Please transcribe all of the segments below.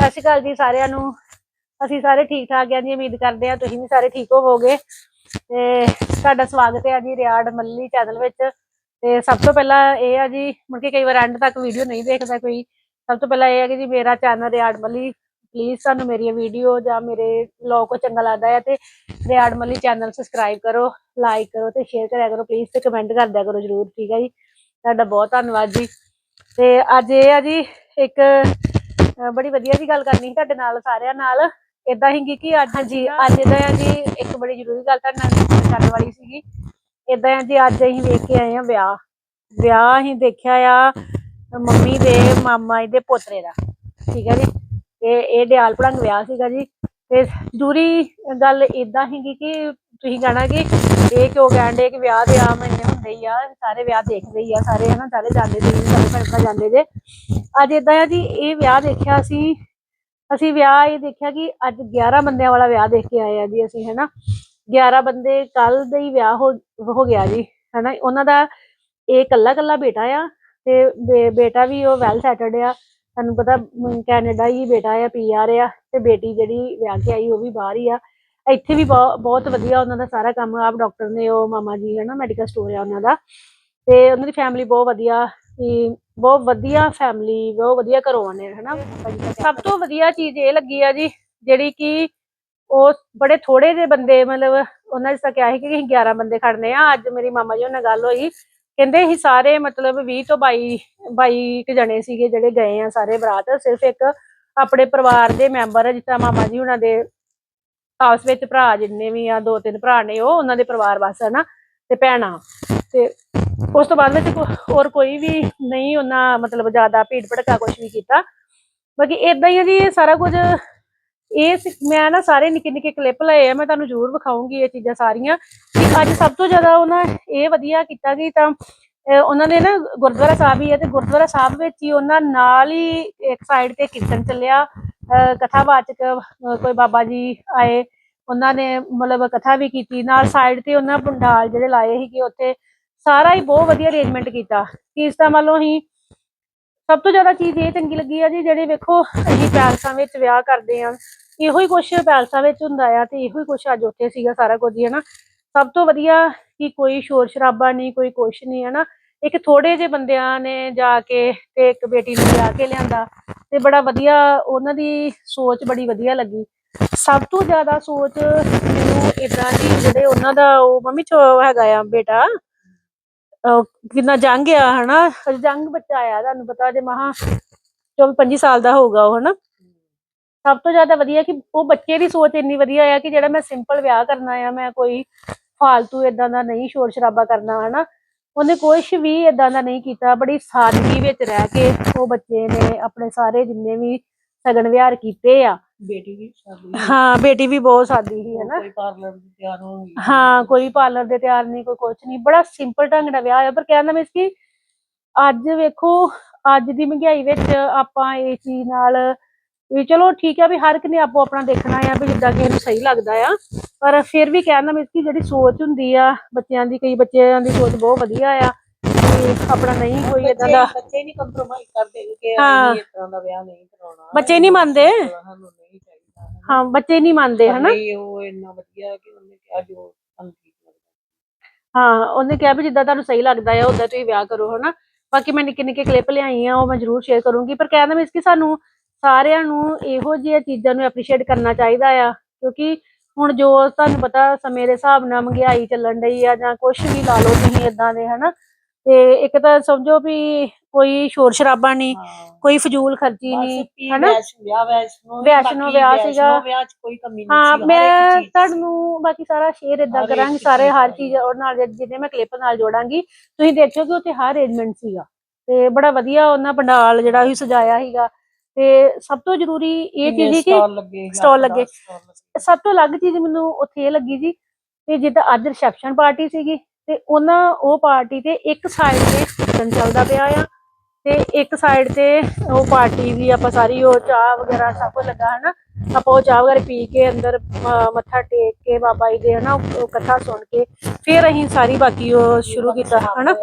ਸਤਿ ਸ਼੍ਰੀ ਅਕਾਲ ਜੀ ਸਾਰਿਆਂ ਨੂੰ। ਅਸੀਂ ਸਾਰੇ ਠੀਕ ਠਾਕ ਹਾਂ ਜੀ, ਉਮੀਦ ਕਰਦੇ ਹਾਂ ਤੁਸੀਂ ਵੀ ਸਾਰੇ ਠੀਕ ਹੋਵੋਗੇ। ਤੇ ਤੁਹਾਡਾ ਸਵਾਗਤ ਹੈ ਜੀ ਰਿਆੜ ਮੱਲੀ ਚੈਨਲ ਵਿੱਚ। ਤੇ ਸਭ ਤੋਂ ਪਹਿਲਾਂ ਇਹ ਆ ਜੀ, ਮੁੜ ਕੇ ਕਈ ਵਾਰ ਐਂਡ ਤੱਕ ਵੀਡੀਓ ਨਹੀਂ ਦੇਖਦਾ ਕੋਈ। ਸਭ ਤੋਂ ਪਹਿਲਾਂ ਇਹ ਹੈ ਕਿ ਜੀ ਮੇਰਾ ਚੈਨਲ ਰਿਆੜ ਮੱਲੀ ਪਲੀਜ਼ ਤੁਹਾਨੂੰ ਮੇਰੀ ਵੀਡੀਓ ਜਾਂ ਮੇਰੇ ਵਲੌਗ ਕੋ ਚੰਗਾ ਲੱਗਦਾ ਹੈ ਤੇ ਰਿਆੜ ਮੱਲੀ ਚੈਨਲ ਸਬਸਕ੍ਰਾਈਬ ਕਰੋ ਲਾਈਕ ਕਰੋ ਤੇ ਸ਼ੇਅਰ ਕਰਿਆ ਕਰੋ ਪਲੀਜ਼ ਤੇ ਕਮੈਂਟ ਕਰ ਦਿਆ ਕਰੋ ਜਰੂਰ, ਠੀਕ ਹੈ ਜੀ। ਤੁਹਾਡਾ ਬਹੁਤ ਧੰਨਵਾਦ ਜੀ। ਤੇ ਅੱਜ ਇਹ ਆ ਜੀ, ਇੱਕ ਬੜੀ ਵਧੀਆ ਜੀ ਗੱਲ ਕਰਨੀ ਸੀ ਤੁਹਾਡੇ ਨਾਲ ਸਾਰਿਆਂ ਨਾਲ। ਇਦਾਂ ਹੀ ਕਿ ਅੱਜ ਹਾਂਜੀ ਅੱਜ ਆ ਜੀ ਇੱਕ ਬੜੀ ਜ਼ਰੂਰੀ ਗੱਲ ਤੁਹਾਡੇ ਨਾਲ ਕਰਨ ਵਾਲੀ ਸੀਗੀ। ਇਦਾਂ ਆ ਜੀ ਅੱਜ ਅਸੀਂ ਵੇਖ ਕੇ ਆਏ ਆ ਵਿਆਹ। ਵਿਆਹ ਅਸੀਂ ਦੇਖਿਆ ਆ ਮੰਮੀ ਦੇ ਮਾਮਾ ਜੀ ਦੇ ਪੋਤਰੇ ਦਾ। ਠੀਕ ਹੈ ਜੀ? ਤੇ ਇਹ ਡਿਆਲ ਪੜੰਗ ਵਿਆਹ ਸੀਗਾ ਜੀ। ਤੇ ਜ਼ਰੂਰੀ ਗੱਲ ਇਦਾਂ ਸੀਗੀ ਕਿ ਤੁਸੀਂ ਕਹਿਣਾ ਕਿ ਇਹ ਕਿਉਂ ਕਹਿੰਦੇ ਕਿ ਵਿਆਹ ਦੇ ਆ ਮਹੀਨੇ ਹੁੰਦੇ ਹੀ ਆ, ਸਾਰੇ ਵਿਆਹ ਦੇਖਦੇ ਹੀ ਆ, ਸਾਰੇ ਹਨਾ, ਸਾਰੇ ਜਾਂਦੇ ਤੇ ਸਾਰੇ ਭੈਣ ਜਾਂਦੇ ਜੇ। ਅੱਜ ਇਦਾਂ ਆ ਜੀ, ਇਹ ਵਿਆਹ ਦੇਖਿਆ ਅਸੀਂ ਅਸੀਂ ਵਿਆਹ ਇਹ ਦੇਖਿਆ ਕਿ ਅੱਜ 11 ਬੰਦਿਆਂ ਵਾਲਾ ਵਿਆਹ ਦੇਖ ਕੇ ਆਏ ਆ ਜੀ ਅਸੀਂ, ਹਨਾ। 11 ਬੰਦੇ ਕੱਲ ਦਾ ਹੀ ਵਿਆਹ ਹੋ ਗਿਆ ਜੀ, ਹਨਾ। ਉਹਨਾਂ ਦਾ ਇਹ ਕੱਲਾ ਕੱਲਾ ਬੇਟਾ ਆ ਤੇ ਬੇ- ਬੇਟਾ ਵੀ ਉਹ ਵੈਲ ਸੈਟਲਡ ਆ ਤੁਹਾਨੂੰ ਪਤਾ ਕੈਨੇਡਾ ਹੀ ਬੇਟਾ ਆ ਪੀਆਰ ਆ, ਤੇ ਬੇਟੀ ਜਿਹੜੀ ਵਿਆਹ ਕੇ ਆਈ, ਉਹ ਵੀ ਬਾਹਰ ਹੀ ਆ। ਇੱਥੇ ਵੀ ਬਹੁਤ ਵਧੀਆ ਉਹਨਾਂ ਦਾ ਸਾਰਾ ਕੰਮ, ਆਪ ਡਾਕਟਰ ਨੇ, ਉਹ ਮਾਮਾ ਜੀ ਹੈ ਨਾ ਮੈਡੀਕਲ ਸਟੋਰ ਆ ਉਹਨਾਂ ਦਾ। ਤੇ ਉਹਨਾਂ ਦੀ ਫੈਮਿਲੀ ਬਹੁਤ ਵਧੀਆ ਬਹੁਤ ਵਧੀਆ ਫੈਮਿਲੀ ਬਹੁਤ ਵਧੀਆ ਘਰੋਂ ਆਉਂਦੇ ਹਨਾ। ਸਭ ਤੋਂ ਵਧੀਆ ਚੀਜ਼ ਇਹ ਲੱਗੀ ਆ ਜੀ, ਜਿਹੜੀ ਕਿ ਉਹ ਬੜੇ ਥੋੜੇ ਜਿਹੇ ਬੰਦੇ, ਮਤਲਬ ਉਹਨਾਂ ਜਿਸ ਤਰ੍ਹਾਂ ਕਿਹਾ ਸੀ ਕਿ ਅਸੀਂ 11 ਬੰਦੇ ਖੜਨੇ ਆ। ਅੱਜ ਮੇਰੀ ਮਾਮਾ ਜੀ ਨਾਲ ਗੱਲ ਹੋਈ, ਕਹਿੰਦੇ ਅਸੀਂ ਸਾਰੇ ਮਤਲਬ 20 ਤੋਂ 22 22 ਕੁ ਜਣੇ ਸੀਗੇ ਜਿਹੜੇ ਗਏ ਆ ਸਾਰੇ ਬਰਾਤ, ਸਿਰਫ ਇੱਕ ਆਪਣੇ ਪਰਿਵਾਰ ਦੇ ਮੈਂਬਰ ਆ ਮਾਮਾ ਜੀ ਉਹਨਾਂ ਦੇ ਆਪਸ ਵਿੱਚ ਭਰਾ ਜਿੰਨੇ ਵੀ ਆ, ਦੋ ਤਿੰਨ ਭਰਾ ਨੇ, ਉਹ ਉਹਨਾਂ ਦੇ ਪਰਿਵਾਰ ਬਸ ਹਨਾ ਤੇ ਭੈਣਾਂ। ਤੇ ਉਸ ਤੋਂ ਬਾਅਦ ਵਿੱਚ ਹੋਰ ਕੋਈ ਵੀ ਨਹੀਂ, ਉਹਨਾਂ ਮਤਲਬ ਜ਼ਿਆਦਾ ਭੀੜ ਭੜਕਾ ਕੁਝ ਵੀ ਕੀਤਾ। ਬਾਕੀ ਇਦਾਂ ਹੀ ਆ ਜੀ, ਇਹ ਸਾਰਾ ਕੁਝ, ਇਹ ਮੈਂ ਨਾ ਸਾਰੇ ਨਿੱਕੇ ਨਿੱਕੇ ਕਲਿੱਪ ਲਏ ਆ, ਮੈਂ ਤੁਹਾਨੂੰ ਜ਼ਰੂਰ ਵਿਖਾਉਂਗੀ ਇਹ ਚੀਜ਼ਾਂ ਸਾਰੀਆਂ। ਕਿ ਅੱਜ ਸਭ ਤੋਂ ਜ਼ਿਆਦਾ ਉਹਨਾਂ ਇਹ ਵਧੀਆ ਕੀਤਾ ਕਿ ਤਾਂ ਉਹਨਾਂ ਨੇ ਨਾ ਗੁਰਦੁਆਰਾ ਸਾਹਿਬ ਹੀ ਹੈ ਤੇ ਗੁਰਦੁਆਰਾ ਸਾਹਿਬ ਵਿੱਚ ਹੀ ਉਹਨਾਂ ਨਾਲ ਹੀ ਇੱਕ ਸਾਈਡ ਤੇ ਕੀਰਤਨ ਚੱਲਿਆ। ਅਹ ਕਥਾਵਾਚਕ ਕੋਈ ਬਾਬਾ ਜੀ ਆਏ, ਉਹਨਾਂ ਨੇ ਮਤਲਬ ਕਥਾ ਵੀ ਕੀਤੀ। ਨਾਲ ਸਾਈਡ ਤੇ ਉਹਨਾਂ ਪੰਡਾਲ ਜਿਹੜੇ ਲਾਏ ਸੀਗੇ, ਉੱਥੇ ਸਾਰਾ ਹੀ ਬਹੁਤ ਵਧੀਆ ਅਰੇਂਜਮੈਂਟ ਕੀਤਾ। ਕਿ ਇਸ ਤਰ੍ਹਾਂ ਵੱਲੋਂ ਹੀ ਸਭ ਤੋਂ ਜ਼ਿਆਦਾ ਚੀਜ਼ ਇਹ ਚੰਗੀ ਲੱਗੀ ਆ ਜੀ, ਜਿਹੜੇ ਵੇਖੋ ਅਸੀਂ ਪੈਲਸਾਂ ਵਿੱਚ ਵਿਆਹ ਕਰਦੇ ਆ ਇਹੋ ਹੀ ਕੁਛ ਪੈਲਸਾਂ ਵਿੱਚ ਹੁੰਦਾ ਆ ਤੇ ਇਹੋ ਹੀ ਕੁਛ ਅੱਜ ਉੱਥੇ ਸੀਗਾ ਸਾਰਾ ਕੁਝ ਹੀ, ਹਨਾ। ਸਭ ਤੋਂ ਵਧੀਆ ਕਿ ਕੋਈ ਸ਼ੋਰ ਸ਼ਰਾਬਾ ਨਹੀਂ, ਕੋਈ ਕੁਛ ਨਹੀਂ, ਹਨਾ। ਇੱਕ ਥੋੜੇ ਜਿਹੇ ਬੰਦਿਆਂ ਨੇ ਜਾ ਕੇ ਤੇ ਇੱਕ ਬੇਟੀ ਨੂੰ ਲਿਆ ਕੇ ਲਿਆਂਦਾ ਤੇ ਬੜਾ ਵਧੀਆ ਉਹਨਾਂ ਦੀ ਸੋਚ ਬੜੀ ਵਧੀਆ ਲੱਗੀ। ਸਭ ਤੋਂ ਜ਼ਿਆਦਾ ਸੋਚ ਮੈਨੂੰ ਇਦਾਂ ਦੀ ਜਿਹੜੇ ਉਹਨਾਂ ਦਾ ਉਹ ਮੰਮੀ ਚੋ ਹੈਗਾ ਆ ਬੇਟਾ ਕਿੰਨਾ ਜੰਗ ਆ ਹਨਾ, ਜੰਗ ਬੱਚਾ ਆ ਤੁਹਾਨੂੰ ਪਤਾ ਜੇ ਮਹਾ 24 25 ਸਾਲ ਦਾ ਹੋਊਗਾ ਉਹ ਹਨਾ। ਸਭ ਤੋਂ ਜ਼ਿਆਦਾ ਵਧੀਆ ਕਿ ਉਹ ਬੱਚੇ ਦੀ ਸੋਚ ਇੰਨੀ ਵਧੀਆ ਆ ਕਿ ਜਿਹੜਾ ਮੈਂ ਸਿੰਪਲ ਵਿਆਹ ਕਰਨਾ ਆ, ਮੈਂ ਕੋਈ ਫਾਲਤੂ ਇਦਾਂ ਦਾ ਨਹੀਂ ਸ਼ੋਰ ਸ਼ਰਾਬਾ ਕਰਨਾ ਹਨਾ। ਉਹਨੇ ਕੁਛ ਵੀ ਇਦਾਂ ਦਾ ਨਹੀਂ ਕੀਤਾ ਬੜੀ ਸਾਦਗੀ ਵਿੱਚ ਰਹਿ ਕੇ ਉਹ ਬੱਚੇ ਨੇ ਆਪਣੇ ਸਾਰੇ ਜਿੰਨੇ ਵੀ ਸਗਨ ਵਿਹਾਰ ਕੀਤੇ ਆ। ਬੇਟੀ ਵੀ ਸਾਡੀ ਹਾਂ ਬੇਟੀ ਵੀ ਬਹੁਤ ਸਾਦੀ ਸੀ ਹਨਾ। ਕੋਈ ਪਾਰਲਰ ਦੀ ਤਿਆਰ ਹੋਣੀ ਹਾਂ ਕੋਈ ਪਾਰਲਰ ਦੇ ਤਿਆਰ ਨਹੀਂ ਕੋਈ ਕੁਛ ਨਹੀਂ। ਬੜਾ ਸਿੰਪਲ ਢੰਗ ਨਾਲ ਵਿਆਹ ਹੋਇਆ ਪਰ ਕਹਿੰਦਾ ਮੈਂ ਕਿ ਅੱਜ ਵੇਖੋ ਅੱਜ ਦੀ ਮਹਿੰਗਾਈ ਵਿੱਚ ਆਪਾਂ ਇਹ ਚੀਜ਼ ਨਾਲ ਵੀ ਚਲੋ ਠੀਕ ਆ ਵੀ ਹਰ ਇੱਕ ਨੇ ਆਪੋ ਆਪਣਾ ਦੇਖਣਾ ਆ ਵੀ ਜਿੱਦਾਂ ਕਿ ਇਹਨੂੰ ਸਹੀ ਲੱਗਦਾ ਆ ਪਰ ਫਿਰ ਵੀ ਕਹਿੰਦਾ ਮੈਂ ਕਿ ਜਿਹੜੀ ਸੋਚ ਹੁੰਦੀ ਆ ਬੱਚਿਆਂ ਦੀ ਕਈ ਬੱਚਿਆਂ ਦੀ ਸੋਚ ਬਹੁਤ ਵਧੀਆ ਆ ਵੀ ਆਪਣਾ ਨਹੀਂ ਕੋਈ ਇਦਾਂ ਦਾ ਬੱਚੇ ਨਹੀਂ ਕੰਪਰੋਮਾਈਜ਼ ਕਰਦੇ ਕਿ ਹਾਂ। ਇਸ ਤਰ੍ਹਾਂ ਦਾ ਵਿਆਹ ਨਹੀਂ ਕਰਾਉਣਾ ਬੱਚੇ ਨਹੀਂ ਮੰਨਦੇ। ਸਾਨੂੰ ਨਹੀਂ ਚਾਹੀਦਾ ਹਨਾ। ਹਾਂ ਬੱਚੇ ਨਹੀਂ ਮੰਨਦੇ ਹਨਾ ਉਹ ਇੰਨਾ ਵਧੀਆ ਕਿ ਉਹਨੇ ਕਿਹਾ ਜੋ ਹਾਂ ਉਹਨੇ ਕਿਹਾ ਵੀ ਜਿੱਦਾਂ ਤੁਹਾਨੂੰ ਸਹੀ ਲੱਗਦਾ ਹੈ ਉਦਾਂ ਤੁਸੀਂ ਵਿਆਹ ਕਰੋ ਹਨਾ ਬਾਕੀ ਮੈਂ ਨਿੱਕੇ ਨਿੱਕੇ ਕਲਿੱਪ ਲਿਆਈ ਆ ਉਹ ਮੈਂ ਜ਼ਰੂਰ ਸ਼ੇਅਰ ਕਰੂੰਗੀ ਪਰ ਕਹਿੰਦਾ ਮੈਂ ਇਸ ਕਿ ਸਾਨੂੰ ਸਾਰਿਆਂ ਨੂੰ ਇਹੋ ਜਿਹੀਆਂ ਚੀਜ਼ਾਂ ਨੂੰ ਐਪਰੀਸ਼ੀਏਟ ਕਰਨਾ ਚਾਹੀਦਾ ਆ ਕਿਉਂਕਿ ਹੁਣ ਜੋ ਤੁਹਾਨੂੰ ਪਤਾ ਸਮੇਂ ਦੇ ਹਿਸਾਬ ਨਾਲ ਮਹਿੰਗਾਈ ਚੱਲਣ ਡਈ ਆ ਜਾਂ ਕੁਝ ਵੀ ਲਾ ਲਓ ਤੁਸੀਂ ਇਦਾਂ ਦੇ ਹਨਾ? ਤੇ ਇੱਕ ਤਾਂ ਸਮਝੋ ਵੀ ਕੋਈ ਸ਼ੋਰ ਸ਼ਰਾਬਾ ਨਹੀਂ ਹਾਂ। ਕੋਈ ਫਜ਼ੂਲ ਖਰਚੀ ਨਹੀਂ ਹਨਾ? ਵਿਆਹ ਵੈਸ਼ਨੋ ਵਿਆਹ ਸੀਗਾ। ਹਾਂ ਮੈਂ ਤੁਹਾਨੂੰ ਬਾਕੀ ਸਾਰਾ ਸ਼ੇਅਰ ਇਦਾਂ ਕਰਾਂਗੀ ਸਾਰੇ ਹਰ ਚੀਜ਼ ਉਹ ਨਾਲ ਜਿਹਦੇ ਮੈਂ ਕਲਿੱਪ ਨਾਲ ਜੋੜਾਂਗੀ ਤੁਸੀਂ ਦੇਖਿਓ ਕਿ ਉੱਥੇ ਹਰ ਅਰੇਂਜਮੈਂਟ ਸੀਗਾ। ਤੇ ਬੜਾ ਵਧੀਆ ਉਹਨਾਂ ਪੰਡਾਲ ਜਿਹੜਾ ਸੀ ਸਜਾਇਆ ਸੀਗਾ। ਤੇ ਸਭ ਤੋਂ ਜ਼ਰੂਰੀ ਇਹ ਚੀਜ਼ ਸੀ ਕਿ ਸਟਾਲ ਲੱਗੇ। ਸਭ ਤੋਂ ਅਲੱਗ ਚੀਜ਼ ਮੈਨੂੰ ਉੱਥੇ ਇਹ ਲੱਗੀ ਜੀ ਕਿ ਜਿੱਦਾਂ ਅੱਜ ਰਿਸੈਪਸ਼ਨ ਪਾਰਟੀ ਸੀਗੀ ਤੇ ਉਹਨਾਂ ਉਹ ਪਾਰਟੀ ਤੇ ਇੱਕ ਸਾਈਡ ਤੇ ਕੀਰਤਨ ਚੱਲਦਾ ਪਿਆ ਆ ਤੇ ਇੱਕ ਸਾਈਡ ਤੇ ਉਹ ਪਾਰਟੀ ਵੀ ਆਪਾਂ ਸਾਰੀ ਉਹ ਚਾਹ ਵਗੈਰਾ ਸਭ ਕੁਝ ਲੱਗਾ ਹਨਾ। ਆਪਾਂ ਉਹ ਚਾਹ ਵਗੈਰਾ ਪੀ ਕੇ ਅੰਦਰ ਮੱਥਾ ਟੇਕ ਕੇ ਬਾਬਾ ਜੀ ਦੇ ਹਨਾ ਉਹ ਕਥਾ ਸੁਣ ਕੇ ਫਿਰ ਅਸੀਂ ਸਾਰੀ ਬਾਕੀ ਉਹ ਸ਼ੁਰੂ ਕੀਤਾ ਹਨਾ।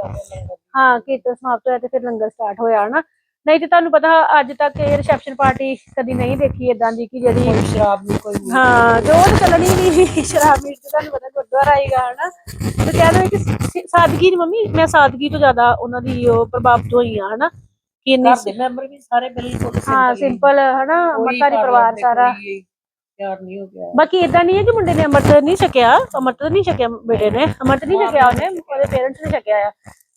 ਹਾਂ ਕੀਰਤਨ ਸਮਾਪਤ ਹੋਇਆ ਤੇ ਫਿਰ ਲੰਗਰ ਸਟਾਰਟ ਹੋਇਆ ਹਨਾ। ਨਹੀਂ ਤੇ ਤੁਹਾਨੂੰ ਪਤਾ ਅੱਜ ਤੱਕ ਇਹ ਰਿਸੈਪਸ਼ਨ ਪਾਰਟੀ ਕਦੀ ਨਹੀਂ ਦੇਖੀ ਇਦਾਂ ਦੀ ਕਿ ਜਿਹੜੀ ਕੋਈ ਸ਼ਰਾਬ ਨਹੀਂ ਕੋਈ ਨਹੀਂ। ਹਾਂ ਉਹ ਤਾਂ ਚੱਲਣੀ ਨਹੀਂ ਸ਼ਰਾਬ ਮੀਟ ਤੇ ਤੁਹਾਨੂੰ ਪਤਾ ਗੁਰਦੁਆਰਾ ਆਏਗਾ ਹਨਾ। ਤੇ ਕਹਿੰਦੇ ਕਿ ਸਾਦਗੀ ਦੀ ਮੰਮੀ ਮੈਂ ਸਾਦਗੀ ਤੋਂ ਜ਼ਿਆਦਾ ਉਹਨਾਂ ਦੀ ਉਹ ਪ੍ਰਭਾਵਿਤ ਹੋਈ ਆ ਹਨਾ ਕਿ ਇੰਨੀ ਘਰ ਦੇ ਮੈਂਬਰ ਵੀ ਸਾਰੇ ਬਿਲਕੁਲ ਹਾਂ। ਸਿੰਪਲ ਹਨਾ ਘਰ ਪਰਿਵਾਰ ਸਾਰਾ। ਪਿਆਰ ਨਹੀਂ ਹੋ ਗਿਆ। ਬਾਕੀ ਇਦਾਂ ਨਹੀਂ ਹੈ ਕਿ ਮੁੰਡੇ ਨੇ ਅੰਮ੍ਰਿਤ ਨਹੀਂ ਛਕਿਆ ਅੰਮ੍ਰਿਤ ਨਹੀਂ ਛਕਿਆ ਬੇਟੇ ਨੇ ਅੰਮ੍ਰਿਤ ਨਹੀਂ ਛਕਿਆ ਉਹਨੇ ਉਹਦੇ ਪੇਰੈਂਟਸ ਨੇ ਛਕਿਆ ਆ।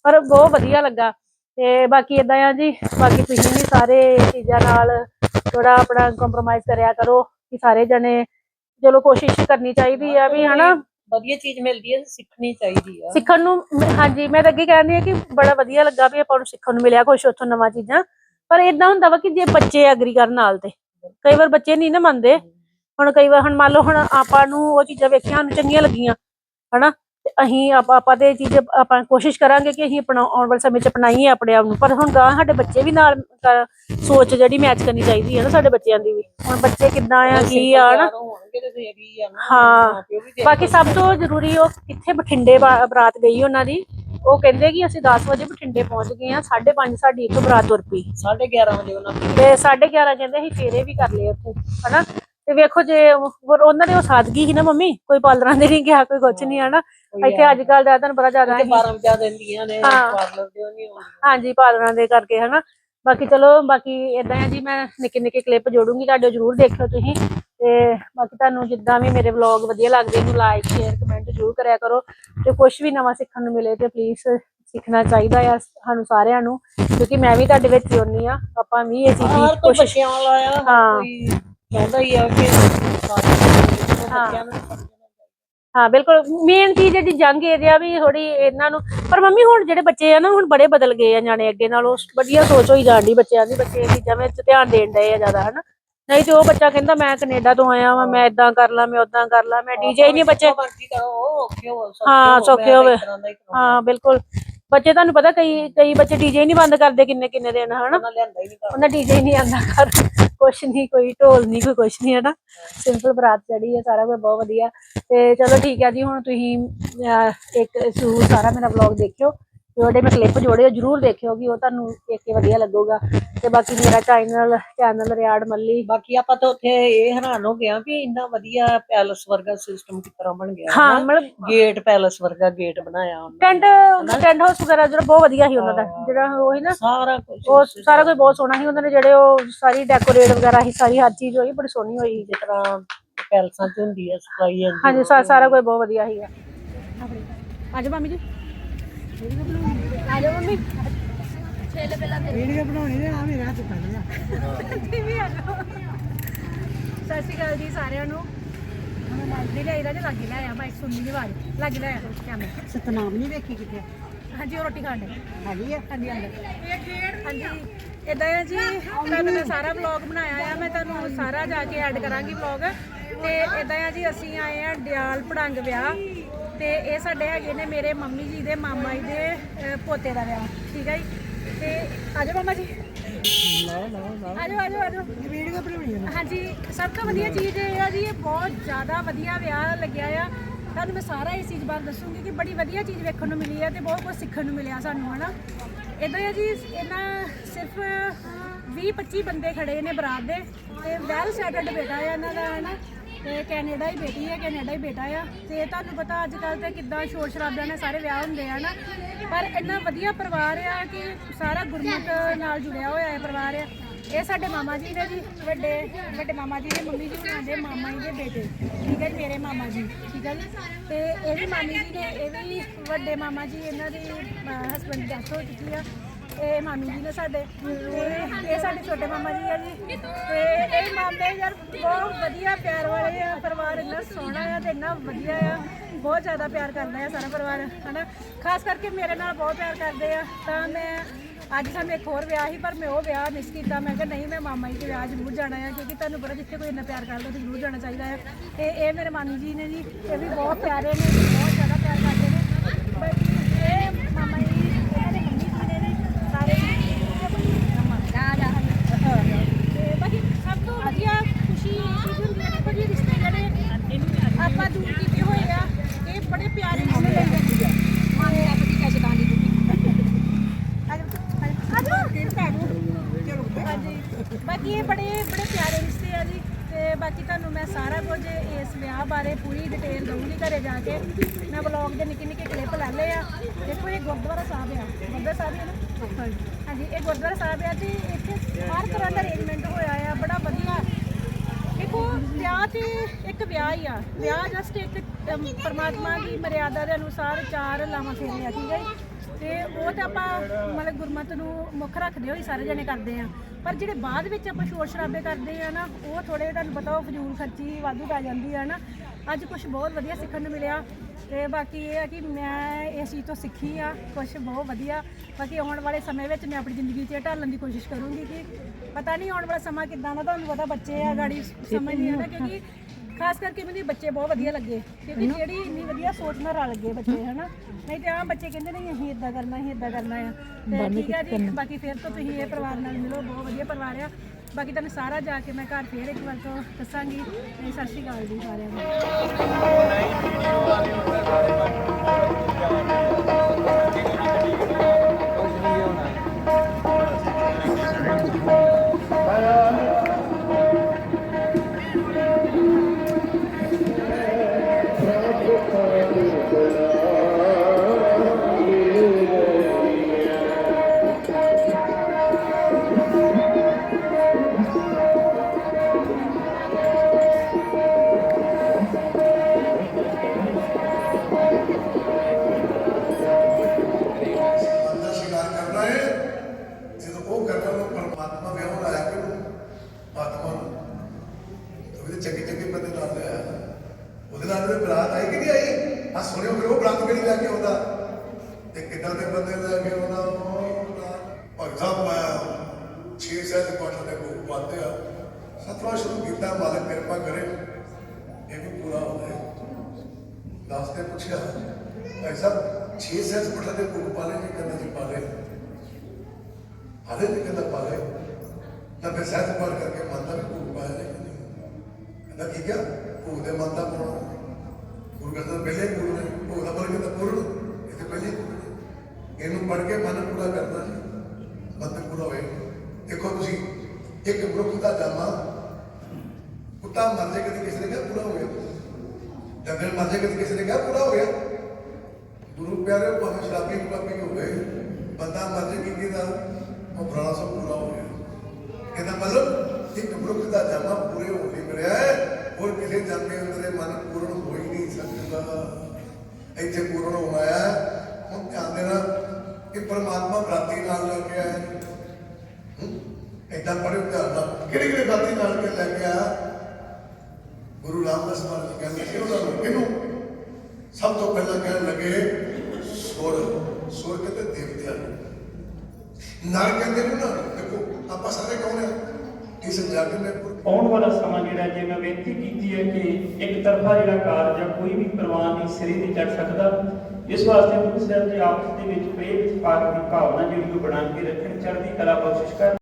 ਪਰ ਬਹੁਤ ਵਧੀਆ ਲੱਗਾ। ਤੇ ਬਾਕੀ ਇਦਾਂ ਆ ਜੀ ਬਾਕੀ ਤੁਸੀਂ ਵੀ ਸਾਰੇ ਚੀਜ਼ਾਂ ਨਾਲ ਥੋੜਾ ਆਪਣਾ ਕੰਪਰੋਮਾਈਜ਼ ਕਰਿਆ ਕਰੋ ਕਿ ਸਾਰੇ ਜਣੇ ਚਲੋ ਕੋਸ਼ਿਸ਼ ਕਰਨੀ ਚਾਹੀਦੀ ਆ ਵੀ ਹਨਾ। ਵਧੀਆ ਚੀਜ਼ ਮਿਲਦੀ ਹੈ ਸਿੱਖਣੀ ਚਾਹੀਦੀ ਆ। ਸਿੱਖਣ ਨੂੰ ਹਾਂਜੀ ਮੈਂ ਤਾਂ ਅੱਗੇ ਕਹਿੰਦੀ ਆ ਕਿ ਬੜਾ ਵਧੀਆ ਲੱਗਾ ਵੀ ਆਪਾਂ ਨੂੰ ਸਿੱਖਣ ਨੂੰ ਮਿਲਿਆ ਕੁਛ ਉੱਥੋਂ ਨਵਾਂ ਚੀਜ਼ਾਂ। ਪਰ ਇਦਾਂ ਹੁੰਦਾ ਵਾ ਕਿ ਜੇ ਬੱਚੇ ਐਗਰੀ ਕਰਨ ਨਾਲ ਤੇ। ਕਈ ਵਾਰ ਬੱਚੇ ਨਹੀਂ ਨਾ ਮੰਨਦੇ। ਹੁਣ ਕਈ ਵਾਰ ਹੁਣ ਮੰਨ ਲਓ ਹੁਣ ਆਪਾਂ ਨੂੰ ਉਹ ਚੀਜ਼ਾਂ ਵੇਖੀਆਂ ਨੂੰ ਚੰਗੀਆਂ ਲੱਗੀਆਂ ਹਨਾ? ਤੇ ਅਸੀਂ ਆਪਾਂ ਆਪਾਂ ਤੇ ਇਹ ਚੀਜ਼ ਆਪਾਂ ਕੋਸ਼ਿਸ਼ ਕਰਾਂਗੇ ਕਿ ਅਸੀਂ ਆਪਣਾ ਆਉਣ ਵਾਲੇ ਸਮੇਂ 'ਚ ਅਪਣਾਈਏ ਆਪਣੇ ਆਪ ਨੂੰ। ਪਰ ਹੁਣ ਗਾਂ ਸਾਡੇ ਬੱਚੇ ਵੀ ਨਾਲ ਸੋਚ ਜਿਹੜੀ ਮੈਚ ਕਰਨੀ ਚਾਹੀਦੀ ਹੈ ਨਾ ਸਾਡੇ ਬੱਚਿਆਂ ਦੀ ਵੀ। ਹੁਣ ਬੱਚੇ ਕਿੱਦਾਂ ਆ ਕੀ ਆ ਹਨਾ? ਹੋਣਗੇ ਤੇ ਫੇਰ ਹੀ ਆ ਨਾ। ਹਾਂ। ਮਾਂ ਪਿਓ ਵੀ ਦੇਖ ਬਾਕੀ ਸਭ ਤੋਂ ਜ਼ਰੂਰੀ ਉਹ ਕਿੱਥੇ ਬਠਿੰਡੇ ਬਾ- ਬਰਾਤ ਗਈ ਉਹਨਾਂ ਦੀ ਉਹ ਕਹਿੰਦੇ ਕਿ ਅਸੀਂ 10 ਵਜੇ ਬਠਿੰਡੇ ਪਹੁੰਚ ਗਏ ਆ 5:30 ਸਾਡੀ ਇੱਥੋਂ ਬਰਾਤ ਤੁਰ ਪਈ। 11:30 ਵਜੇ ਉਹਨਾਂ ਨੂੰ ਤੇ 11:30 ਕਹਿੰਦੇ ਅਸੀਂ ਫੇਰੇ ਵੀ ਕਰ ਲਏ ਉੱਥੇ ਹਨਾ? ਤੇ ਵੇਖੋ ਜੇ ਉਹਨਾਂ ਦੇ ਉਹ ਸਾਦਗੀ ਸੀ ਨਾ ਮੰਮੀ ਕੋਈ ਪਾਲਰਾਂ ਦੇ ਨਹੀਂ ਗਿਆ ਕੋਈ ਕੁਛ ਨਹੀਂ ਹਨਾ ਇੱਥੇ ਅੱਜ ਕੱਲ ਦਾ ਤੁਹਾਨੂੰ ਬੜਾ ਜ਼ਿਆਦਾ ਹੀ 12 ਵਜੇ ਦਿੰਦੀਆਂ ਨੇ ਹਾਂ। ਪਾਰਲਰ ਦੇ ਉਹ ਨਹੀਂ ਹਾਂਜੀ ਪਾਲਰਾਂ ਦੇ ਕਰਕੇ ਹਨਾ। ਬਾਕੀ ਚਲੋ ਬਾਕੀ ਇਦਾਂ ਹੈ ਜੀ ਮੈਂ ਨਿੱਕੇ ਨਿੱਕੇ ਕਲਿੱਪ ਜੋੜੂੰਗੀ ਤੁਹਾਡੇ ਜਰੂਰ ਦੇਖਿਓ ਤੁਸੀਂ। ਤੇ ਬਾਕੀ ਤੁਹਾਨੂੰ ਜਿੱਦਾਂ ਵੀ ਮੇਰੇ ਵਲੌਗ ਵਧੀਆ ਲੱਗਦੇ ਇਹਨੂੰ ਲਾਈਕ ਸ਼ੇਅਰ ਕਮੈਂਟ ਜਰੂਰ ਕਰਿਆ ਕਰੋ। ਤੇ ਕੁਝ ਵੀ ਨਵਾਂ ਸਿੱਖਣ ਨੂੰ ਮਿਲੇ ਤੇ ਪਲੀਜ਼ ਸਿੱਖਣਾ ਚਾਹੀਦਾ ਆ ਸਾਨੂੰ ਸਾਰਿਆਂ ਨੂੰ। ਕਿਉਂਕਿ ਮੈਂ ਵੀ ਤੁਹਾਡੇ ਵਿੱਚ ਹੀ ਹੁੰਨੀ ਆ ਆਪਾਂ ਵੀ ਇਹ ਚੀਜ਼ ਕੋਸ਼ਿਸ਼ ਹਾਂ। ਕਹਿੰਦਾ ਹੀ ਆ ਕਿ ਬੱਚਿਆਂ ਨੂੰ ਹਾਂ। ਬਿਲਕੁਲ। ਮੇਨ ਚੀਜ਼ ਜਿਹੜੀ ਜੰਗ ਇਹਦੇ ਆ ਵੀ ਥੋੜੀ ਇਹਨਾਂ ਨੂੰ ਪਰ ਮੰਮੀ ਹੁਣ ਜਿਹੜੇ ਬੱਚੇ ਆ ਨਾ ਹੁਣ ਬੜੇ ਬਦਲ ਗਏ ਆ ਨਿਆਣੇ ਅੱਗੇ ਨਾਲੋਂ ਵਧੀਆ ਸੋਚ ਹੋਈ ਜਾਂਦੀ ਬੱਚਿਆਂ ਦੀ ਬੱਚੇ ਇਹ ਚੀਜ਼ਾਂ ਵਿੱਚ ਧਿਆਨ ਦੇਣ ਡਏ ਆ ਜ਼ਿਆਦਾ ਹਨਾ। ਨਹੀਂ ਤੇ ਉਹ ਬੱਚਾ ਕਹਿੰਦਾ ਮੈਂ ਕੈਨੇਡਾ ਤੋਂ ਆਇਆ ਵਾਂ ਮੈਂ ਇਦਾਂ ਕਰ ਲਾਂ ਮੈਂ ਉਦਾਂ ਕਰ ਲਾਂ ਮੈਂ ਡੀਜੇ ਹੀ ਨਹੀਂ ਬੱਚੇ। ਹੋ ਸੌਖੇ ਹੋਵੇ। ਹਾਂ ਬਿਲਕੁਲ। ਬੱਚੇ ਤੁਹਾਨੂੰ ਪਤਾ ਕਈ ਕਈ ਬੱਚੇ ਡੀਜੇ ਨਹੀਂ ਬੰਦ ਕਰਦੇ ਕਿੰਨੇ ਕਿੰਨੇ ਦਿਨ ਹਨਾ? ਉਹਨਾਂ ਲਿਆਂਦਾ ਹੀ ਨਹੀਂ ਉਹਨਾਂ ਡੀਜੇ ਨਹੀਂ ਆਂਦਾ ਕਰ ਕੁਛ ਨਹੀਂ ਕੋਈ ਢੋਲ ਨਹੀਂ ਕੋਈ ਕੁਛ ਨਹੀਂ ਹੈ ਨਾ ਸਿੰਪਲ ਬਰਾਤ ਚੜੀ ਹੈ ਸਾਰਾ ਕੁਝ ਬਹੁਤ ਵਧੀਆ। ਤੇ ਚਲੋ ਠੀਕ ਹੈ ਜੀ ਹੁਣ ਤੁਸੀਂ ਇੱਕ ਸਾਰਾ ਮੇਰਾ ਵਲੌਗ ਦੇਖਿਓ। ਤੇ ਉਹਦੇ ਮੈਂ ਕਲਿੱਪ ਜੋੜੇ ਉਹ ਜਰੂਰ ਦੇਖਿਓ ਕਿ ਉਹ ਤੁਹਾਨੂੰ ਦੇਖ ਕੇ ਵਧੀਆ ਲੱਗੂਗਾ। ਤੇ ਬਾਕੀ ਮੇਰਾ ਚੈਨਲ ਚੈਨਲ ਰਿਆੜ ਮੱਲੀ। ਬਾਕੀ ਆਪਾਂ ਤਾਂ ਉੱਥੇ ਇਹ ਹੈਰਾਨ ਹੋ ਗਿਆ ਵੀ ਇੰਨਾ ਵਧੀਆ ਪੈਲਸ ਵਰਗਾ ਸਿਸਟਮ ਕਿਸ ਤਰ੍ਹਾਂ ਬਣ ਗਿਆ ਹਾਂ। ਮਤਲਬ ਗੇਟ ਪੈਲਸ ਵਰਗਾ ਗੇਟ ਬਣਾਇਆ ਉਹਨਾਂ। ਟੈਂਟ ਟੈਂਟ ਹਾਊਸ ਵਗੈਰਾ ਜਿਹੜਾ ਬਹੁਤ ਵਧੀਆ ਸੀ ਉਹਨਾਂ ਦਾ। ਜਿਹੜਾ ਉਹ ਸੀ ਨਾ। ਸਾਰਾ ਕੁਝ ਉਹ ਸਾਰਾ ਕੁਝ ਬਹੁਤ ਸੋਹਣਾ ਸੀ। ਉਹਨਾਂ ਨੇ ਜਿਹੜੇ ਉਹ ਸਾਰੀ ਡੈਕੋਰੇਟ ਵਗੈਰਾ ਸੀ ਸਾਰੀ ਹਰ ਚੀਜ਼ ਹੋਈ ਬੜੀ ਸੋਹਣੀ ਹੋਈ। ਜਿਸ ਤਰ੍ਹਾਂ ਪੈਲਸਾਂ 'ਚ ਹੁੰਦੀ ਹੈ ਸਫ਼ਾਈ ਹਾਂਜੀ ਸਾਰਾ ਕੁਝ ਬਹੁਤ ਵਧੀਆ ਸੀਗਾ। ਅੱਜ ਮੰਮੀ ਜੀ। ਆ ਜਾਓ ਮੰਮੀ ਵੀਡੀਓ ਬਣਾਉਣੀ ਤੇ ਆ ਮੇਰਾ ਹੱਥ ਫੜ ਲਿਆ। ਵੀ ਆ ਜਾਓ ਸਤਿ ਸ਼੍ਰੀ ਅਕਾਲ ਜੀ ਸਾਰਿਆਂ ਨੂੰ। ਲੈ ਜੇ ਲੱਗੀ ਲੈ ਆ ਮਾਈਕ ਸੁਣਨੀ ਦੀ ਆਵਾਜ਼ ਲੱਗੀ ਲੈ ਆ ਕੈਮਰੇ। ਸਤਨਾਮ ਨਹੀਂ ਵੇਖੀ ਕਿਤੇ? ਹਾਂਜੀ ਉਹ ਰੋਟੀ ਖਾਣ ਦੇ। ਹੈਗੀ ਆ? ਹਾਂਜੀ ਹਾਂਜੀ। ਹਾਂਜੀ ਇਦਾਂ ਹੈ ਜੀ ਮੈਂ ਤਾਂ ਸਾਰਾ ਵਲੌਗ ਬਣਾਇਆ ਆ ਮੈਂ ਤੁਹਾਨੂੰ ਸਾਰਾ ਜਾ ਕੇ ਐਡ ਕਰਾਂਗੀ ਵਲੌਗ ਤੇ ਇਦਾਂ ਹੈ ਜੀ ਅਸੀਂ ਆਏ ਆ ਡਿਆਲ ਪੜੰਗ ਵਿਆਹ। ਤੇ ਇਹ ਸਾਡੇ ਹੈਗੇ ਨੇ ਮੇਰੇ ਮੰਮੀ ਜੀ ਦੇ ਮਾਮਾ ਜੀ ਦੇ ਪੋਤੇ ਦਾ ਵਿਆਹ ਠੀਕ ਹੈ ਜੀ? ਤੇ ਆਜੋ ਮਾਮਾ ਜੀ। ਆਜੋ ਆਜੋ ਆਜੋ। ਵੀਡੀਓ ਬਣਾਉਣੀ ਹੈ ਹਾਂਜੀ ਸਭ ਤੋਂ ਵਧੀਆ ਚੀਜ਼ ਇਹ ਆ ਜੀ ਇਹ ਬਹੁਤ ਜ਼ਿਆਦਾ ਵਧੀਆ ਵਿਆਹ ਲੱਗਿਆ ਆ। ਤੁਹਾਨੂੰ ਮੈਂ ਸਾਰਾ ਇਸ ਚੀਜ਼ ਬਾਰੇ ਦੱਸੂਗੀ ਕਿ ਬੜੀ ਵਧੀਆ ਚੀਜ਼ ਵੇਖਣ ਨੂੰ ਮਿਲੀ ਹੈ ਤੇ ਬਹੁਤ ਕੁਝ ਸਿੱਖਣ ਨੂੰ ਮਿਲਿਆ ਸਾਨੂੰ ਹਨਾ? ਇਦਾਂ ਹੈ ਜੀ ਇਹਨਾਂ ਸਿਰਫ 20 25 ਬੰਦੇ ਖੜੇ ਨੇ ਬਰਾਤ ਦੇ ਤੇ ਵੈਲ ਸੈਟਲਡ ਬੇਟਾ ਆ ਇਹਨਾਂ ਦਾ ਹਨਾ? ਤੇ ਕੈਨੇਡਾ ਹੀ ਬੇਟੀ ਹੈ, ਕੈਨੇਡਾ ਹੀ ਬੇਟਾ ਆ। ਤੇ ਤੁਹਾਨੂੰ ਪਤਾ ਅੱਜ ਕੱਲ ਤੇ ਕਿੱਦਾਂ ਸ਼ੋਰ ਸ਼ਰਾਬਿਆਂ ਨਾਲ ਸਾਰੇ ਵਿਆਹ ਹੁੰਦੇ ਆ ਨਾ। ਪਰ ਇੰਨਾ ਵਧੀਆ ਪਰਿਵਾਰ ਆ ਕਿ ਸਾਰਾ ਗੁਰਮਤ ਨਾਲ ਜੁੜਿਆ ਹੋਇਆ ਹੈ ਪਰਿਵਾਰ ਆ। ਇਹ ਸਾਡੇ ਮਾਮਾ ਜੀ ਨੇ ਜੀ, ਵੱਡੇ ਵੱਡੇ ਮਾਮਾ ਜੀ ਦੇ ਮੰਮੀ ਜੀ, ਉਹਨਾਂ ਦੇ ਮਾਮਾ ਜੀ ਦੇ ਬੇਟੇ। ਠੀਕ ਹੈ ਜੀ, ਮੇਰੇ ਮਾਮਾ ਜੀ। ਠੀਕ ਹੈ ਜੀ। ਤੇ ਇਹ ਵੀ ਮਾਮੀ ਜੀ ਨੇ, ਇਹ ਵੀ ਵੱਡੇ ਮਾਮਾ ਜੀ, ਇਹਨਾਂ ਦੀ ਹਸਬੰਦ ਦੀ ਡੈਥ ਹੋ ਚੁੱਕੀ ਆ। ਇਹ ਮਾਮੀ ਜੀ ਨੇ ਸਾਡੇ, ਇਹ ਸਾਡੇ ਛੋਟੇ ਮਾਮਾ ਜੀ ਆ ਜੀ। ਤੇ ਇਹ ਮਾਮੇ ਯਾਰ ਬਹੁਤ ਵਧੀਆ ਪਿਆਰ ਵਾਲੇ ਆ, ਪਰਿਵਾਰ ਇੰਨਾ ਸੋਹਣਾ ਆ ਤੇ ਇੰਨਾ ਵਧੀਆ ਆ। ਬਹੁਤ ਜ਼ਿਆਦਾ ਪਿਆਰ ਕਰਦਾ ਆ ਸਾਰਾ ਪਰਿਵਾਰ, ਹਨਾ? ਖਾਸ ਕਰਕੇ ਮੇਰੇ ਨਾਲ ਬਹੁਤ ਪਿਆਰ ਕਰਦੇ ਆ। ਤਾਂ ਮੈਂ, ਅੱਜ ਸਾਨੂੰ ਇੱਕ ਹੋਰ ਵਿਆਹ ਸੀ, ਪਰ ਮੈਂ ਉਹ ਵਿਆਹ ਮਿਸ ਕੀਤਾ। ਮੈਂ ਕਿਹਾ ਨਹੀਂ, ਮੈਂ ਮਾਮਾ ਜੀ ਦੇ ਵਿਆਹ ਜ਼ਰੂਰ ਜਾਣਾ ਹੈ ਕਿਉਂਕਿ ਤੁਹਾਨੂੰ ਪਤਾ ਜਿੱਥੇ ਕੋਈ ਇੰਨਾ ਪਿਆਰ ਕਰਦਾ, ਉੱਥੇ ਜ਼ਰੂਰ ਜਾਣਾ ਚਾਹੀਦਾ ਹੈ ਤੇ ਇਹ ਮੇਰੇ ਮਾਮੀ ਜੀ ਨੇ ਜੀ, ਇਹ ਵੀ ਬਹੁਤ ਪਿਆਰੇ ਨੇ, ਬਹੁਤ ਜ਼ਿਆਦਾ ਪਿਆਰ ਕਰਦੇ ਨੇ ਬਟ ਇਹ ਮਾਮਾ ਜੀ ਇਹਨਾਂ ਦੇ ਮੰਮੀ ਜੀ ਨੇ ਜੀ ਸਾਰੇ ਤੇ ਬਾਕੀ ਸਭ ਤੋਂ ਵਧੀਆ ਖੁਸ਼ੀ ਇਹ ਚੀਜ਼ ਹੁੰਦੀ ਹੈ ਦੇਖੋ ਜੀ ਰਿਸ਼ਤੇ ਜਿਹੜੇ ਆਪਾਂ ਦੂਰ ਕੀਤੇ ਹੋਏ ਆ ਇਹ ਬੜੇ ਪਿਆਰੇ ਰਿਸ਼ਤੇ ਲਈ ਜਾਂਦੇ ਆ ਮਾਮੇ ਦਾ ਪਤੀ ਕੈਸੇ ਕਾਂਡੀ ਆਜੋ ਆਜੋ ਬਾਕੀ ਤੁਹਾਨੂੰ ਮੈਂ ਸਾਰਾ ਕੁਝ ਇਸ ਵਿਆਹ ਬਾਰੇ ਪੂਰੀ ਡਿਟੇਲ ਦਊਂਗੀ ਘਰੇ ਜਾ ਕੇ ਮੈਂ ਵਲੌਗ ਦੇ ਨਿੱਕੇ ਨਿੱਕੇ ਕਲਿੱਪ ਲੈ ਲਏ ਆ। ਦੇਖੋ ਇਹ ਗੁਰਦੁਆਰਾ ਸਾਹਿਬ ਆ। ਗੁਰਦੁਆਰਾ ਸਾਹਿਬ ਹੈ ਨਾ? ਹਾਂਜੀ, ਇਹ ਗੁਰਦੁਆਰਾ ਸਾਹਿਬ ਆ ਜੀ। ਇੱਥੇ ਹਰ ਤਰ੍ਹਾਂ ਦਾ ਅਰੇਂਜਮੈਂਟ ਹੋਇਆ ਆ, ਬੜਾ ਵਧੀਆ। ਦੇਖੋ, ਵਿਆਹ ਤੇ ਇੱਕ ਵਿਆਹ ਹੀ ਆ। ਵਿਆਹ ਜਸਟ ਇੱਕ ਪਰਮਾਤਮਾ ਦੀ ਮਰਿਆਦਾ ਦੇ ਅਨੁਸਾਰ ਚਾਰ ਲਾਵਾਂ ਫੇਰੇ ਆ ਠੀਕ ਹੈ ਜੀ? ਤੇ ਉਹ ਤਾਂ ਆਪਾਂ ਮਤਲਬ ਗੁਰਮਤ ਨੂੰ ਮੁੱਖ ਰੱਖਦੇ ਹੋਈ ਸਾਰੇ ਜਣੇ ਕਰਦੇ ਆ। ਪਰ ਜਿਹੜੇ ਬਾਅਦ ਵਿੱਚ ਆਪਾਂ ਸ਼ੋਰ ਸ਼ਰਾਬੇ ਕਰਦੇ ਆ ਨਾ, ਉਹ ਥੋੜੇ ਤੁਹਾਨੂੰ ਪਤਾ ਉਹ ਫਜ਼ੂਲ ਖਰਚੀ ਵਾਧੂ ਪੈ ਜਾਂਦੀ ਆ ਨਾ। ਅੱਜ ਕੁਝ ਬਹੁਤ ਵਧੀਆ ਸਿੱਖਣ ਨੂੰ ਮਿਲਿਆ। ਤੇ ਬਾਕੀ ਇਹ ਆ ਕਿ ਮੈਂ ਇਸ ਚੀਜ਼ ਤੋਂ ਸਿੱਖੀ ਆ ਕੁਝ ਬਹੁਤ ਵਧੀਆ। ਬਾਕੀ ਆਉਣ ਵਾਲੇ ਸਮੇਂ ਵਿੱਚ ਮੈਂ ਆਪਣੀ ਜ਼ਿੰਦਗੀ 'ਚ ਇਹ ਢਾਲਣ ਦੀ ਕੋਸ਼ਿਸ਼ ਕਰੂੰਗੀ ਕਿ ਪਤਾ ਨਹੀਂ ਆਉਣ ਵਾਲਾ ਸਮਾਂ ਕਿੱਦਾਂ ਦਾ ਤੁਹਾਨੂੰ ਪਤਾ ਬੱਚੇ ਆ ਗਾੜੀ ਸਮਝ ਨਹੀਂ ਆਉਂਦਾ ਕਿਉਂਕਿ ਖਾਸ ਕਰਕੇ ਮੈਨੂੰ ਬੱਚੇ ਬਹੁਤ ਵਧੀਆ ਲੱਗੇ ਕਿਉਂਕਿ ਜਿਹੜੀ ਇੰਨੀ ਵਧੀਆ ਸੋਚ ਨਾਲ ਰਲ ਗਏ ਬੱਚੇ ਹਨਾ? ਨਹੀਂ ਤੇ ਆਹ ਬੱਚੇ ਕਹਿੰਦੇ ਨਹੀਂ ਅਸੀਂ ਇਦਾਂ ਕਰਨਾ ਅਸੀਂ ਇਦਾਂ ਕਰਨਾ ਆ। ਤੇ ਠੀਕ ਹੈ ਜੀ ਬਾਕੀ ਫਿਰ ਤੋਂ ਤੁਸੀਂ ਇਹ ਪਰਿਵਾਰ ਨਾਲ ਮਿਲੋ ਬਹੁਤ ਵਧੀਆ ਪਰਿਵਾਰ ਆ। ਬਾਕੀ ਤੁਹਾਨੂੰ ਸਾਰਾ ਜਾ ਕੇ ਮੈਂ ਘਰ ਫੇਰ ਇੱਕ ਵਾਰ ਤੋਂ ਦੱਸਾਂਗੀ। ਤੇ ਸਤਿ ਸ਼੍ਰੀ ਅਕਾਲ ਜੀ ਸਾਰਿਆਂ ਨੂੰ। ਉਹਦੇ ਨਾਲ ਤੇ ਬਰਾਤ ਆਈ ਕਿ ਨਹੀਂ ਆਈ? ਆ ਸੁਣਿਓ ਫਿਰ, ਉਹ ਬਰਾਤ ਕਿਹੜੀ ਲੈ ਕੇ ਆਉਂਦਾ? ਤੇ ਕਿੱਦਾਂ ਦੇ ਬੰਦੇ ਲੈ ਕੇ ਆਉਂਦਾ? ਭਗਤ ਸਾਹਿਬ ਪਾਇਆ ਛੇ ਸੱਤ ਪਾਠ ਦੇ ਕੋ ਪਾਤੇ ਆ ਸਤਵਾ ਸ਼ੁਰੂ ਕੀਤਾ ਮਾਲਕ ਕਿਰਪਾ ਕਰੇ, ਇਹ ਵੀ ਪੂਰਾ ਹੋ ਜਾਏ। ਦਾਸ ਨੇ ਪੁੱਛਿਆ, ਭਾਈ ਸਾਹਿਬ, ਛੇ ਸੱਤ ਪਾਠ ਦੇ ਕੋ ਪਾਲੇ ਨਹੀਂ ਕਰਨਾ ਜੀ ਪਾਲੇ ਹਾਲੇ ਨਹੀਂ ਕਹਿੰਦਾ ਪਾਲੇ ਤਾਂ ਫਿਰ ਸੱਤ ਪਾਠ ਕਰਕੇ ਮੰਨਦਾ ਵੀ ਕੋ ਪਾਇਆ ਨਹੀਂ? ਕਹਿੰਦਾ ਕੀ ਕਿਹਾ ਭੂਤ ਦੇ ਮੰਨਦਾ ਪਾਉਣਾ ਗੁਰੂ ਕਹਿੰਦਾ ਪਹਿਲੇ ਗੁਰੂ ਨੇ ਭੂਤ ਦਾ ਬਲ ਕਹਿੰਦਾ ਪੂਰਨ ਇਹ ਤਾਂ ਪਹਿਲੇ ਗੁਰੂ ਨੇ ਇਹਨੂੰ ਪੜ੍ਹ ਕੇ ਮਨ ਪੂਰਾ ਕਰਦਾ ਜੀ। ਮਨ ਪੂਰਾ ਹੋਏ। ਦੇਖੋ ਤੁਸੀਂ, ਇੱਕ ਮਨੁੱਖ ਦਾ ਜਾਮਾ, ਕੁੱਤਾ ਮਰ ਜਾਏ, ਕਦੇ ਕਿਸੇ ਨੇ ਕਿਹਾ ਪੂਰਾ ਹੋ ਗਿਆ। ਡੰਗਰ ਮਰ ਜਾਏ, ਕਦੇ ਕਿਸੇ ਨੇ ਕਿਹਾ ਪੂਰਾ ਹੋ ਗਿਆ। ਗੁਰੂ ਪਿਆਰੇ, ਭਾਵੇਂ ਸ਼ਰਾਬੀ ਕਬਾਬੀ ਹੋ ਗਏ ਬੰਦਾ ਮਰ ਜਾਏ, ਕੀ ਦਾ ਉਹ ਪੁਰਾਣਾ ਸਭ ਪੂਰਾ ਹੋ ਗਿਆ। ਇਹਦਾ ਮਤਲਬ, ਇੱਕ ਮਨੁੱਖ ਦਾ ਜਾਮਾ ਪੂਰੇ ਹੋਣ ਲਈ ਮਿਲਿਆ ਹੋਰ ਕਿਸੇ ਜਾਮੇ ਅੰਦਰ ਮਨ ਪੂਰਨ ਹੋਈ ਨਹੀਂ ਸਕਦਾ ਇੱਥੇ ਪੂਰਨ ਹੋਣਾ ਹੈ ਹੁਣ ਧਿਆਨ ਦੇਣਾ ਕਿ ਪਰਮਾਤਮਾ ਬਰਾਤੀ ਨਾਲ ਲੈ ਕੇ ਆਇਆ। ਹੈ? ਇਦਾਂ ਪੜ੍ਹੋ ਧਿਆਨ ਨਾਲ। ਕਿਹੜੇ ਕਿਹੜੇ ਬਰਾਤੀ ਨਾਲ ਕੇ ਲੈ ਕੇ ਆਇਆ? ਗੁਰੂ ਰਾਮਦਾਸ ਮਹਾਰਾਜ ਕਹਿੰਦੇ ਕਿ ਉਹਨਾਂ ਨੂੰ ਕਿਹਨੂੰ ਸਭ ਤੋਂ ਪਹਿਲਾਂ ਕਹਿਣ ਲੱਗੇ, ਸੁਰ। ਸੁਰ ਕਹਿੰਦੇ ਦੇਵਤਿਆਂ ਨੂੰ। ਨਰ ਕਹਿੰਦੇ ਨੇ ਨਾ। ਦੇਖੋ, ਆਪਾਂ ਸਾਰੇ ਕੌਣ ਆ? ਇਸ ਜੱਗ ਨੇ? ਆਉਣ ਵਾਲਾ ਸਮਾਂ ਜਿਹੜਾ, ਜੇ ਮੈਂ ਬੇਨਤੀ ਕੀਤੀ ਹੈ ਕਿ ਇੱਕ ਤਰਫਾ ਜਿਹੜਾ ਕਾਰਜ ਆ, ਕੋਈ ਵੀ ਪ੍ਰਵਾਨ ਨਹੀਂ, ਸਿਰੇ ਨਹੀਂ ਚੜ ਸਕਦਾ। ਇਸ ਵਾਸਤੇ ਗੁਰੂ ਸਾਹਿਬ ਜੀ ਆਪਸ ਦੇ ਵਿੱਚ ਪ੍ਰੇਮ ਵਿਚਾਰ ਦੀ ਭਾਵਨਾ ਜਿਹੜੀ ਉਹ ਬਣਾ ਕੇ ਰੱਖਣ, ਚੜ੍ਹਦੀ ਕਲਾ ਕੋਸ਼ਿਸ਼ ਕਰ